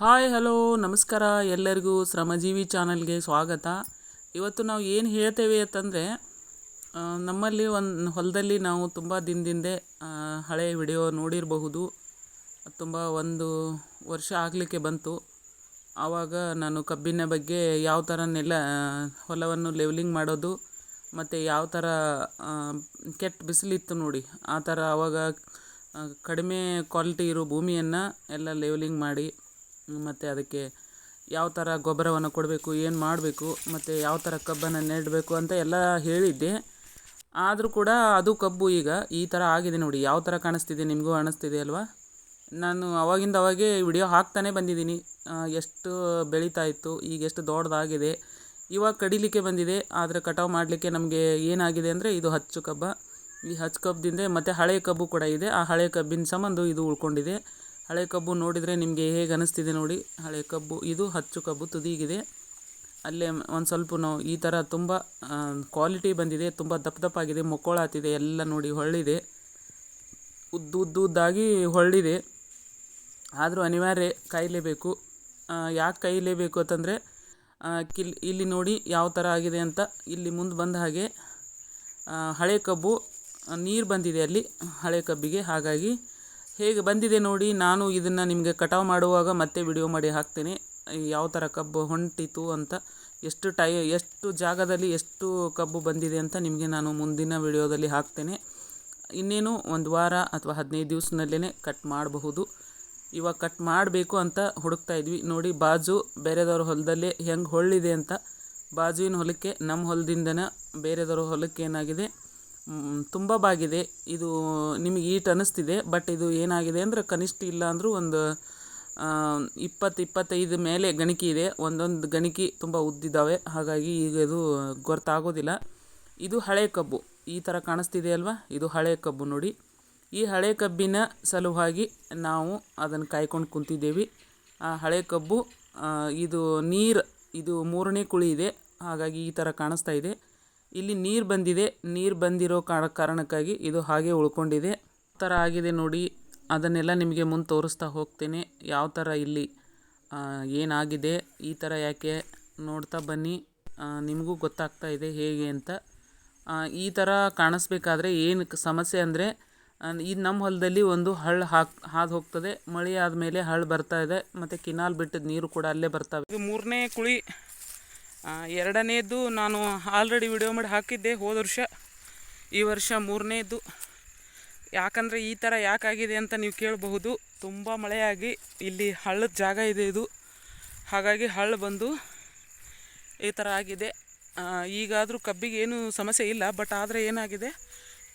Hi, hello, ನಮಸ್ಕಾರ. ಎಲ್ಲರಿಗೂ ಶ್ರಮಜೀವಿ ಚಾನಲ್ಗೆ ಸ್ವಾಗತ. ಇವತ್ತು ನಾವು ಏನು ಹೇಳ್ತೇವೆ ಅಂತಂದರೆ ನಮ್ಮಲ್ಲಿ ಒಂದು ಹೊಲದಲ್ಲಿ ನಾವು ತುಂಬ ದಿನದಿಂದೆ ಹಳೆಯ ವಿಡಿಯೋ ನೋಡಿರಬಹುದು. ತುಂಬ ಒಂದು ವರ್ಷ ಆಗಲಿಕ್ಕೆ ಬಂತು. ಆವಾಗ ನಾನು ಕಬ್ಬಿನ ಬಗ್ಗೆ ಯಾವ ಥರ ನೆಲ ಹೊಲವನ್ನು ಲೆವೆಲಿಂಗ್ ಮಾಡೋದು, ಮತ್ತು ಯಾವ ಥರ ಕೆಟ್ಟ ಬಿಸಿಲಿತ್ತು ನೋಡಿ, ಆ ಥರ ಆವಾಗ ಕಡಿಮೆ ಕ್ವಾಲಿಟಿ ಇರೋ ಭೂಮಿಯನ್ನು ಎಲ್ಲ ಲೆವೆಲಿಂಗ್ ಮಾಡಿ ಮತ್ತು ಅದಕ್ಕೆ ಯಾವ ಥರ ಗೊಬ್ಬರವನ್ನು ಕೊಡಬೇಕು, ಏನು ಮಾಡಬೇಕು, ಮತ್ತು ಯಾವ ಥರ ಕಬ್ಬನ್ನು ನೆಡಬೇಕು ಅಂತ ಎಲ್ಲ ಹೇಳಿದ್ದೆ. ಆದರೂ ಕೂಡ ಅದು ಕಬ್ಬು ಈಗ ಈ ಥರ ಆಗಿದೆ ನೋಡಿ. ಯಾವ ಥರ ಕಾಣಿಸ್ತಿದೆ ನಿಮಗೂ ಕಾಣಿಸ್ತಿದೆ ಅಲ್ವಾ? ನಾನು ಅವಾಗಿಂದ ಅವಾಗೇ ವಿಡಿಯೋ ಹಾಕ್ತಾನೆ ಬಂದಿದ್ದೀನಿ. ಎಷ್ಟು ಬೆಳೀತಾ ಇತ್ತು, ಈಗ ಎಷ್ಟು ದೊಡ್ಡದಾಗಿದೆ. ಇವಾಗ ಕಡಿಲಿಕ್ಕೆ ಬಂದಿದೆ, ಆದರೆ ಕಟಾವು ಮಾಡಲಿಕ್ಕೆ ನಮಗೆ ಏನಾಗಿದೆ ಅಂದರೆ ಇದು ಹಚ್ಚು ಕಬ್ಬ. ಈ ಹಚ್ಚು ಕಬ್ಬದಿಂದ ಮತ್ತು ಹಳೆಯ ಕಬ್ಬು ಕೂಡ ಇದೆ. ಆ ಹಳೆ ಕಬ್ಬಿನ ಸಂಬಂಧ ಇದು ಉಳ್ಕೊಂಡಿದೆ. ಹಳೆ ಕಬ್ಬು ನೋಡಿದರೆ ನಿಮಗೆ ಹೇಗೆ ಅನಿಸ್ತಿದೆ ನೋಡಿ. ಹಳೆ ಕಬ್ಬು, ಇದು ಹಚ್ಚು ಕಬ್ಬು, ತುದಿಗಿದೆ. ಅಲ್ಲೇ ಒಂದು ಸ್ವಲ್ಪ ನಾವು ಈ ಥರ ತುಂಬ ಕ್ವಾಲಿಟಿ ಬಂದಿದೆ, ತುಂಬ ದಪ್ಪ ದಪ್ಪಾಗಿದೆ ಮೊಕ್ಕೊಳಾತಿದೆ ಎಲ್ಲ ನೋಡಿ ಹೊಳ್ಳಿದೆ. ಉದ್ದು ಉದ್ದು ಉದ್ದಾಗಿ ಹೊಳ್ಳಿದೆ. ಆದರೂ ಅನಿವಾರ್ಯ ಕಾಯಲೇಬೇಕು ಯಾಕೆ ಕಾಯಲೇಬೇಕು ಅಂತಂದರೆ ಕಿಲ್, ಇಲ್ಲಿ ನೋಡಿ ಯಾವ ಥರ ಆಗಿದೆ ಅಂತ ಇಲ್ಲಿ ಮುಂದೆ ಬಂದ ಹಾಗೆ ಹಳೆ ಕಬ್ಬು ನೀರು ಬಂದಿದೆ ಅಲ್ಲಿ, ಹಳೆ ಕಬ್ಬಿಗೆ. ಹಾಗಾಗಿ ಹೇಗೆ ಬಂದಿದೆ ನೋಡಿ, ನಾನು ಇದನ್ನು ನಿಮಗೆ ಕಟಾವು ಮಾಡುವಾಗ ಮತ್ತೆ ವಿಡಿಯೋ ಮಾಡಿ ಹಾಕ್ತೀನಿ. ಯಾವ ಥರ ಕಬ್ಬು ಹೊಂಟಿತು ಅಂತ, ಎಷ್ಟು ಟೈ, ಎಷ್ಟು ಜಾಗದಲ್ಲಿ ಎಷ್ಟು ಕಬ್ಬು ಬಂದಿದೆ ಅಂತ ನಿಮಗೆ ನಾನು ಮುಂದಿನ ವಿಡಿಯೋದಲ್ಲಿ ಹಾಕ್ತೇನೆ. ಇನ್ನೇನು ಒಂದು ವಾರ ಅಥವಾ ಹದಿನೈದು ದಿವಸದಲ್ಲೇ ಕಟ್ ಮಾಡಬಹುದು. ಇವಾಗ ಕಟ್ ಮಾಡಬೇಕು ಅಂತ ಹುಡುಕ್ತಾ ಇದ್ವಿ. ನೋಡಿ, ಬಾಜು ಬೇರೆದವ್ರ ಹೊಲದಲ್ಲೇ ಹೆಂಗೆ ಹೊಳ್ಳಿದೆ ಅಂತ. ಬಾಜುವಿನ ಹೊಲಕ್ಕೆ ನಮ್ಮ ಹೊಲದಿಂದನೇ ಬೇರೆದವ್ರ ಹೊಲಕ್ಕೆ ಏನಾಗಿದೆ? ತುಂಬ ಬಾಗಿದೆ ಇದು ನಿಮಗೆ ಈಟ್ ಅನ್ನಿಸ್ತಿದೆ ಬಟ್ ಇದು ಏನಾಗಿದೆ ಅಂದರೆ ಕನಿಷ್ಠ ಇಲ್ಲ ಅಂದರೂ ಒಂದು ಇಪ್ಪತ್ತು, ಇಪ್ಪತ್ತೈದು ಮೇಲೆ ಗಣಿಕೆ ಇದೆ. ಒಂದೊಂದು ಗಣಿಕೆ ತುಂಬ ಉದ್ದಿದ್ದಾವೆ. ಹಾಗಾಗಿ ಈಗ ಇದು ಗೊತ್ತಾಗೋದಿಲ್ಲ. ಇದು ಹಳೆ ಕಬ್ಬು. ಈ ಥರ ಕಾಣಿಸ್ತಿದೆ ಅಲ್ವಾ? ಇದು ಹಳೆ ಕಬ್ಬು ನೋಡಿ. ಈ ಹಳೆ ಕಬ್ಬಿನ ಸಲುವಾಗಿ ನಾವು ಅದನ್ನು ಕಾಯ್ಕೊಂಡು ಕುಂತಿದ್ದೇವೆ. ಆ ಹಳೆ ಕಬ್ಬು ಇದು ನೀರು, ಇದು ಮೂರನೇ ಕುಳಿ ಇದೆ. ಹಾಗಾಗಿ ಈ ಥರ ಕಾಣಿಸ್ತಾ ಇದೆ. ಇಲ್ಲಿ ನೀರು ಬಂದಿದೆ. ನೀರು ಬಂದಿರೋ ಕಾರಣ, ಕಾರಣಕ್ಕಾಗಿ ಇದು ಹಾಗೆ ಉಳ್ಕೊಂಡಿದೆ. ಥರ ಆಗಿದೆ ನೋಡಿ, ಅದನ್ನೆಲ್ಲ ನಿಮಗೆ ಮುಂದೆ ತೋರಿಸ್ತಾ ಹೋಗ್ತೇನೆ. ಯಾವ ಥರ ಇಲ್ಲಿ ಏನಾಗಿದೆ, ಈ ಥರ ಯಾಕೆ ನೋಡ್ತಾ ಬನ್ನಿ. ನಿಮಗೂ ಗೊತ್ತಾಗ್ತಾ ಇದೆ ಹೇಗೆ ಅಂತ. ಈ ಥರ ಕಾಣಿಸ್ಬೇಕಾದ್ರೆ ಏನು ಸಮಸ್ಯೆ ಅಂದರೆ ಈ ನಮ್ಮ ಹೊಲದಲ್ಲಿ ಒಂದು ಹಳ್ಳು ಹಾಕ್, ಹಾದು ಹೋಗ್ತದೆ. ಮಳೆ ಆದಮೇಲೆ ಹಳ್ಳು ಬರ್ತಾ ಇದೆ. ಮತ್ತು ಕಿನಾಲ್ ಬಿಟ್ಟಿದ ನೀರು ಕೂಡ ಅಲ್ಲೇ ಬರ್ತವೆ. ಇದು ಮೂರನೇ ಕುಳಿ. ಎರಡನೇದು ನಾನು ಆಲ್ರೆಡಿ ವಿಡಿಯೋ ಮಾಡಿ ಹಾಕಿದ್ದೆ ಹೋದ ವರ್ಷ. ಈ ವರ್ಷ ಮೂರನೇದು. ಯಾಕಂದರೆ ಈ ಥರ ಯಾಕಾಗಿದೆ ಅಂತ ನೀವು ಕೇಳಬಹುದು. ತುಂಬ ಮಳೆಯಾಗಿ ಇಲ್ಲಿ ಹಳ್ಳದ ಜಾಗ ಇದೆ ಇದು. ಹಾಗಾಗಿ ಹಳ್ಳ ಬಂದು ಈ ಥರ ಆಗಿದೆ. ಈಗಾದರೂ ಕಬ್ಬಿಗೆ ಏನು ಸಮಸ್ಯೆ ಇಲ್ಲ ಬಟ್ ಆದರೆ ಏನಾಗಿದೆ?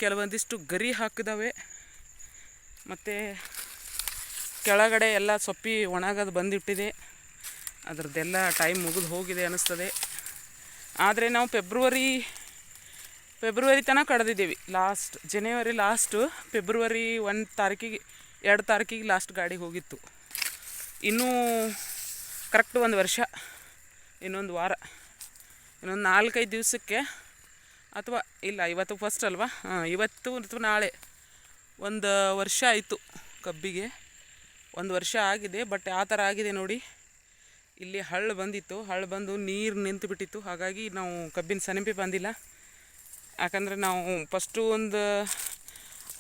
ಕೆಲವೊಂದಿಷ್ಟು ಗರಿ ಹಾಕಿದಾವೆ. ಮತ್ತು ಕೆಳಗಡೆ ಎಲ್ಲ ಸೊಪ್ಪಿ ಒಣಗೋದು ಬಂದಿಟ್ಟಿದೆ. ಅದರದ್ದೆಲ್ಲ ಟೈಮ್ ಮುಗಿದು ಹೋಗಿದೆ ಅನ್ನಿಸ್ತದೆ ಆದರೆ ನಾವು ಫೆಬ್ರವರಿ ಫೆಬ್ರವರಿ ತನಕ ಕಡ್ದಿದ್ದೀವಿ. ಲಾಸ್ಟ್ ಜನವರಿ ಲಾಸ್ಟು ಫೆಬ್ರವರಿ ಒಂದು ತಾರೀಕಿಗೆ, ಎರಡು ತಾರೀಕಿಗೆ ಲಾಸ್ಟ್ ಗಾಡಿ ಹೋಗಿತ್ತು. ಇನ್ನೂ ಕರೆಕ್ಟ್ ಒಂದು ವರ್ಷ, ಇನ್ನೊಂದು ವಾರ, ಇನ್ನೊಂದು ನಾಲ್ಕೈದು ದಿವಸಕ್ಕೆ, ಅಥವಾ ಇಲ್ಲ, ಇವತ್ತು ಫಸ್ಟ್ ಅಲ್ವಾ? ಹಾಂ, ಇವತ್ತು ಅಥವಾ ನಾಳೆ ಒಂದು ವರ್ಷ ಆಯಿತು ಕಬ್ಬಿಗೆ. ಒಂದು ವರ್ಷ ಆಗಿದೆ ಬಟ್ ಆ ಥರ ಆಗಿದೆ ನೋಡಿ. ಇಲ್ಲಿ ಹಳ್ಳ ಬಂದಿತ್ತು. ಹಳ್ಳ ಬಂದು ನೀರು ನಿಂತು ಬಿಟ್ಟಿತ್ತು ಹಾಗಾಗಿ ನಾವು ಕಬ್ಬಿನ ಸನಿಪಿ ಬಂದಿಲ್ಲ. ಯಾಕಂದರೆ ನಾವು ಫಸ್ಟು ಒಂದು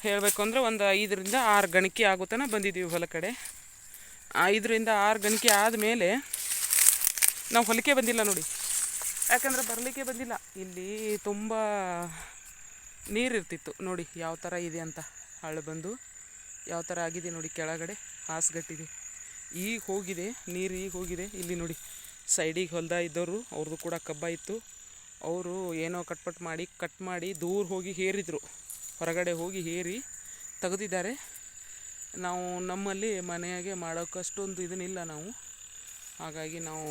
ಹೇಳಬೇಕು ಅಂದರೆ ಒಂದು ಐದರಿಂದ ಆರು ಗಣಿಕೆ ಆಗುತ್ತಾನೆ ಬಂದಿದ್ದೀವಿ ಹೊಲ ಕಡೆ. ಐದರಿಂದ ಆರು ಗಣಿಕೆ ಆದಮೇಲೆ ನಾವು ಹೊಲಕ್ಕೆ ಬಂದಿಲ್ಲ ನೋಡಿ. ಯಾಕಂದರೆ ಬರಲಿಕ್ಕೆ ಬಂದಿಲ್ಲ. ಇಲ್ಲಿ ತುಂಬ ನೀರಿರ್ತಿತ್ತು ನೋಡಿ, ಯಾವ ಥರ ಇದೆ ಅಂತ ಹಳ್ಳ ಬಂದು. ಯಾವ ಥರ ಆಗಿದೆ ನೋಡಿ ಕೆಳಗಡೆ. ಹಾಸ್ಗಟ್ಟಿದೆ. ಈಗ ಹೋಗಿದೆ, ನೀರು ಈಗ ಹೋಗಿದೆ. ಇಲ್ಲಿ ನೋಡಿ, ಸೈಡಿಗೆ ಹೊಲ್ದ ಇದ್ದವರು, ಅವ್ರದ್ದು ಕೂಡ ಕಬ್ಬ ಇತ್ತು. ಅವರು ಏನೋ ಕಟ್ಪಟ್ ಮಾಡಿ, ಕಟ್ ಮಾಡಿ ದೂರ ಹೋಗಿ ಹೇರಿದರು. ಹೊರಗಡೆ ಹೋಗಿ ಹೇರಿ ತೆಗೆದಿದ್ದಾರೆ. ನಾವು ನಮ್ಮಲ್ಲಿ ಮನೆಯಾಗೆ ಮಾಡೋಕ್ಕಷ್ಟೊಂದು ಇದನ್ನಿಲ್ಲ ನಾವು. ಹಾಗಾಗಿ ನಾವು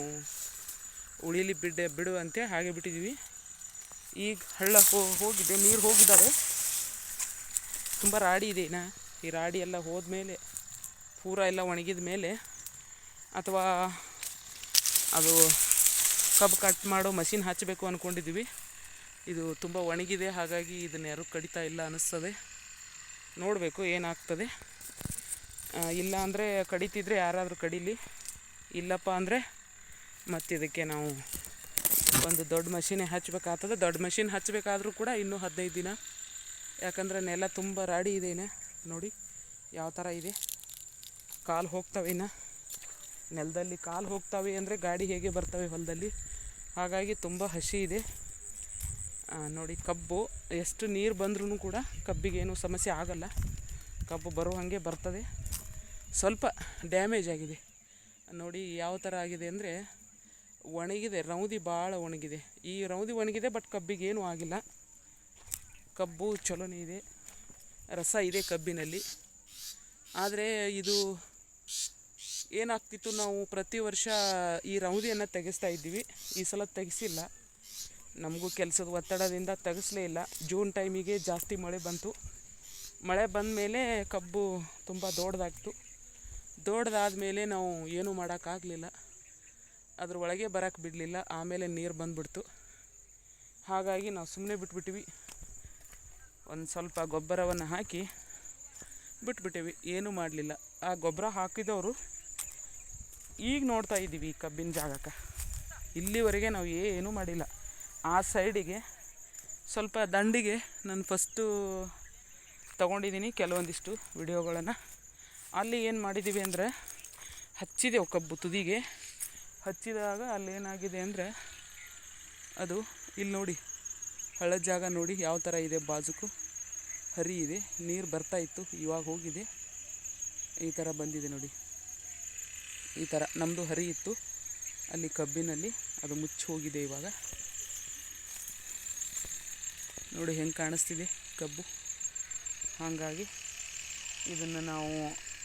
ಉಳಿಲಿ ಬಿಡ್ಡೆ ಬಿಡು ಅಂತ ಹಾಗೆ ಬಿಟ್ಟಿದ್ದೀವಿ. ಈಗ ಹಳ್ಳ ಹೋಗಿದೆ, ನೀರು ಹೋಗಿದ್ದಾವೆ. ತುಂಬ ರಾಡಿ ಇದೆ ಇನ್ನು. ಈ ರಾಡಿ ಎಲ್ಲ ಹೋದ ಮೇಲೆ ಪೂರ ಎಲ್ಲ ಒಣಗಿದ ಮೇಲೆ ಅಥವಾ ಅದು ಕಬ್ಬು ಕಟ್ ಮಾಡೋ ಮಷಿನ್ ಹಚ್ಚಬೇಕು ಅಂದ್ಕೊಂಡಿದ್ದೀವಿ ಇದು ತುಂಬ ಒಣಗಿದೆ, ಹಾಗಾಗಿ ಇದನ್ನು ಯಾರೂ ಕಡಿತಾ ಇಲ್ಲ ಅನ್ನಿಸ್ತದೆ ನೋಡಬೇಕು ಏನಾಗ್ತದೆ. ಇಲ್ಲ ಅಂದರೆ ಕಡಿತಿದ್ರೆ ಯಾರಾದರೂ ಕಡೀಲಿ, ಇಲ್ಲಪ್ಪ ಅಂದರೆ ಮತ್ತೆ ಇದಕ್ಕೆ ನಾವು ಒಂದು ದೊಡ್ಡ ಮಷೀನೇ ಹಚ್ಚಬೇಕಾಗ್ತದೆ ದೊಡ್ಡ ಮಷಿನ್ ಹಚ್ಚಬೇಕಾದ್ರೂ ಕೂಡ ಇನ್ನೂ ಹದಿನೈದು ದಿನ. ಯಾಕಂದರೆ ನೆಲ ತುಂಬ ರಾಡಿ ಇದೆ ನೋಡಿ, ಯಾವ ಥರ ಇದೆ. ಕಾಲು ಹೋಗ್ತವೆ ಇನ್ನು. ನೆಲದಲ್ಲಿ ಕಾಲು ಹೋಗ್ತಾವೆ ಅಂದರೆ ಗಾಡಿ ಹೇಗೆ ಬರ್ತವೆ ಹೊಲದಲ್ಲಿ. ಹಾಗಾಗಿ ತುಂಬ ಹಸಿ ಇದೆ. ನೋಡಿ ಕಬ್ಬು, ಎಷ್ಟು ನೀರು ಬಂದ್ರೂ ಕೂಡ ಕಬ್ಬಿಗೇನು ಸಮಸ್ಯೆ ಆಗಲ್ಲ. ಕಬ್ಬು ಬರೋ ಹಾಗೆ ಬರ್ತದೆ. ಸ್ವಲ್ಪ ಡ್ಯಾಮೇಜ್ ಆಗಿದೆ. ನೋಡಿ ಯಾವ ಥರ ಆಗಿದೆ ಅಂದರೆ ಒಣಗಿದೆ, ರೌದಿ ಭಾಳ ಒಣಗಿದೆ. ಈ ರೌದಿ ಒಣಗಿದೆ, ಬಟ್ ಕಬ್ಬಿಗೇನು ಆಗಿಲ್ಲ. ಕಬ್ಬು ಚಲೋನೇ ಇದೆ. ರಸ ಇದೆ ಕಬ್ಬಿನಲ್ಲಿ. ಆದರೆ ಇದು ಏನಾಗ್ತಿತ್ತು ನಾವು ಪ್ರತಿ ವರ್ಷ ಈ ರೌದಿಯನ್ನು ತೆಗೆಸ್ತಾ ಇದ್ದೀವಿ. ಈ ಸಲ ತೆಗೆಸಿಲ್ಲ. ನಮಗೂ ಕೆಲಸದ ಒತ್ತಡದಿಂದ ತೆಗೆಸಲೇ ಇಲ್ಲ. ಜೂನ್ ಟೈಮಿಗೆ ಜಾಸ್ತಿ ಮಳೆ ಬಂತು. ಮಳೆ ಬಂದ ಮೇಲೆ ಕಬ್ಬು ತುಂಬ ದೊಡ್ಡದಾಗ್ತು. ಮೇಲೆ ನಾವು ಏನೂ ಮಾಡೋಕ್ಕಾಗಲಿಲ್ಲ. ಅದ್ರ ಒಳಗೆ ಬರೋಕ್ಕೆ ಬಿಡಲಿಲ್ಲ. ಆಮೇಲೆ ನೀರು ಬಂದ್ಬಿಡ್ತು. ಹಾಗಾಗಿ ನಾವು ಸುಮ್ಮನೆ ಬಿಟ್ಬಿಟ್ವಿ ಒಂದು ಸ್ವಲ್ಪ ಗೊಬ್ಬರವನ್ನು ಹಾಕಿ ಬಿಟ್ಬಿಟ್ಟಿವಿ. ಏನೂ ಮಾಡಲಿಲ್ಲ. ಆ ಗೊಬ್ಬರ ಹಾಕಿದವರು ಈಗ ನೋಡ್ತಾ ಇದ್ದೀವಿ ಈ ಕಬ್ಬಿನ ಜಾಗಕ್ಕೆ. ಇಲ್ಲಿವರೆಗೆ ನಾವು ಏನೂ ಮಾಡಿಲ್ಲ. ಆ ಸೈಡಿಗೆ ಸ್ವಲ್ಪ ದಂಡಿಗೆ ನಾನು ಫಸ್ಟು ತೊಗೊಂಡಿದ್ದೀನಿ ಕೆಲವೊಂದಿಷ್ಟು ವಿಡಿಯೋಗಳನ್ನು. ಅಲ್ಲಿ ಏನು ಮಾಡಿದ್ದೀವಿ ಅಂದರೆ ಹಚ್ಚಿದೆವು ಕಬ್ಬು ತುದಿಗೆ ಹಚ್ಚಿದಾಗ ಅಲ್ಲಿ ಏನಾಗಿದೆ ಅಂದರೆ ಅದು ಇಲ್ಲಿ ನೋಡಿ ಹಳೆ ಜಾಗ ನೋಡಿ ಯಾವ ಥರ ಇದೆ ಬಾಜುಕು. ಹರಿ ಇದೆ, ನೀರು ಬರ್ತಾ ಇತ್ತು, ಇವಾಗ ಹೋಗಿದೆ. ಈ ಥರ ಬಂದಿದೆ ನೋಡಿ. ಈ ಥರ ನಮ್ಮದು ಹರಿ ಇತ್ತು. ಅಲ್ಲಿ ಕಬ್ಬಿನಲ್ಲಿ ಅದು ಮುಚ್ಚಿ ಹೋಗಿದೆ ಇವಾಗ. ನೋಡಿ ಹೆಂಗೆ ಕಾಣಿಸ್ತಿದೆ ಕಬ್ಬು. ಹಾಗಾಗಿ ಇದನ್ನು ನಾವು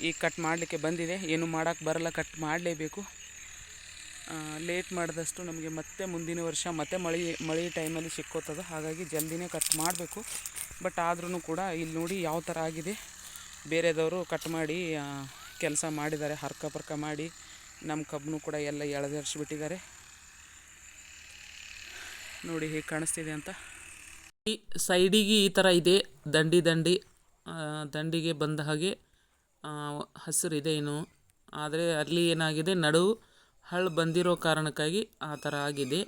ಈಗ ಕಟ್ ಮಾಡಲಿಕ್ಕೆ ಬಂದಿದೆ. ಏನು ಮಾಡೋಕ್ಕೆ ಬರಲ್ಲ ಕಟ್ ಮಾಡಲೇಬೇಕು. ಲೇಟ್ ಮಾಡಿದಷ್ಟು ನಮಗೆ ಮತ್ತೆ ಮುಂದಿನ ವರ್ಷ ಮತ್ತೆ ಮಳೆ ಮಳೆ ಟೈಮಲ್ಲಿ ಸಿಕ್ಕೋತದ. ಹಾಗಾಗಿ ಜಲ್ದಿನೇ ಕಟ್ ಮಾಡಬೇಕು. ಬಟ್ ಆದ್ರೂ ಕೂಡ ಇಲ್ಲಿ ನೋಡಿ ಯಾವ ಥರ ಆಗಿದೆ. ಬೇರೆದವರು ಕಟ್ ಮಾಡಿ ಕೆಲಸ ಮಾಡಿದ್ದಾರೆ, ಹರ್ಕ ಪರ್ಕ ಮಾಡಿ ನಮ್ಮ ಕಬ್ಬನ್ನು ಕೂಡ ಎಲ್ಲ ಎಳೆದರ್ಸ್ಬಿಟ್ಟಿದ್ದಾರೆ ನೋಡಿ ಹೇಗೆ ಕಾಣಿಸ್ತಿದೆ ಅಂತ. ಈ ಸೈಡಿಗೆ ಈ ಥರ ಇದೆ, ದಂಡಿ ದಂಡಿ ದಂಡಿಗೆ ಬಂದ ಹಾಗೆ ಹಸಿರಿದೆ ಇನ್ನು. ಆದರೆ ಅಲ್ಲಿ ಏನಾಗಿದೆ, ನಡು ಹಳ್ಳು ಬಂದಿರೋ ಕಾರಣಕ್ಕಾಗಿ ಆ ಥರ ಆಗಿದೆ.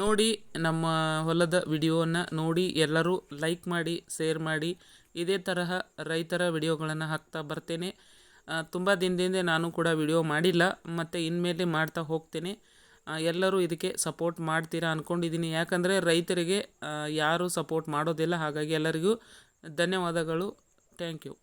ನೋಡಿ ನಮ್ಮ ಹೊಲದ ವಿಡಿಯೋವನ್ನು ನೋಡಿ, ಎಲ್ಲರೂ ಲೈಕ್ ಮಾಡಿ, ಶೇರ್ ಮಾಡಿ. ಇದೇ ತರಹ ರೈತರ ವಿಡಿಯೋಗಳನ್ನು ಹಾಕ್ತಾ ಬರ್ತೇನೆ. ತುಂಬ ದಿನದಿಂದ ನಾನು ಕೂಡ ವಿಡಿಯೋ ಮಾಡಿಲ್ಲ, ಮತ್ತು ಇನ್ಮೇಲೆ ಮಾಡ್ತಾ ಹೋಗ್ತೇನೆ. ಎಲ್ಲರೂ ಇದಕ್ಕೆ ಸಪೋರ್ಟ್ ಮಾಡ್ತೀರಾ ಅಂದ್ಕೊಂಡಿದ್ದೀನಿ ಯಾಕಂದರೆ ರೈತರಿಗೆ ಯಾರೂ ಸಪೋರ್ಟ್ ಮಾಡೋದಿಲ್ಲ. ಹಾಗಾಗಿ ಎಲ್ಲರಿಗೂ ಧನ್ಯವಾದಗಳು. Thank you